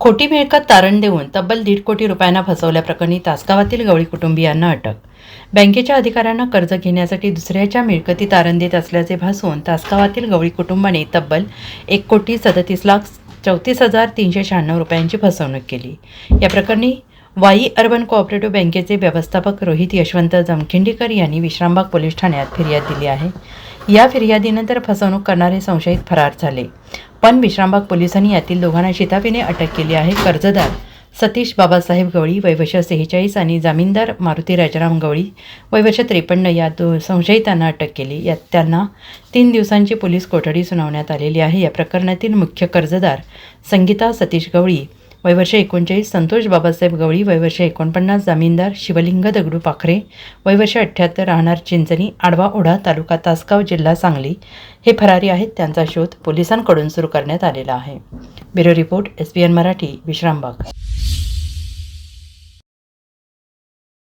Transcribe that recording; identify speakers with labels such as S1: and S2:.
S1: खोटी मिळकत तारण देऊन तब्बल दीड कोटी रुपयांना फसवल्याप्रकरणी तासगावातील गवळी कुटुंबियांना अटक. बँकेच्या अधिकाऱ्यांना कर्ज घेण्यासाठी दुसऱ्याच्या मिळकती तारण देत असल्याचे भासून तासगावातील गवळी कुटुंबाने तब्बल एक कोटी सदतीस लाख चौतीस हजार तीनशे शहाण्णव रुपयांची फसवणूक केली. या प्रकरणी वाई अर्बन कोऑपरेटिव्ह बँकेचे व्यवस्थापक रोहित यशवंत जमखिंडीकर यांनी विश्रामबाग पोलीस ठाण्यात फिर्याद दिली आहे. या फिर्यादीनंतर फसवणूक करणारे संशयित फरार झाले. पण विश्रामबाग पोलिसांनी यातील दोघांना शिताफीने अटक केली आहे. कर्जदार सतीश बाबासाहेब गवळी वयवर्ष सेहेचाळीस आणि जामीनदार मारुती राजाराम गवळी वयवर्ष त्रेपन्न या दो संशयितांना अटक केली. यात त्यांना तीन दिवसांची पोलीस कोठडी सुनावण्यात आलेली आहे. या प्रकरणातील मुख्य कर्जदार संगीता सतीश गवळी वयवर्ष एकोणचाळीस संतोष बाबासाहेब गवळी वयवर्ष एकोणपन्नास जामीनदार शिवलिंग दगडू पाखरे वयवर्ष अठ्ठ्याहत्तर राहणार चिंचणी आडवा ओढा तालुका तासगाव जिल्हा सांगली. हे फरारी आहेत त्यांचा शोध पोलिसांकडून सुरू करण्यात आलेला आहे. Bureau report S P N Marathi Vishrambag.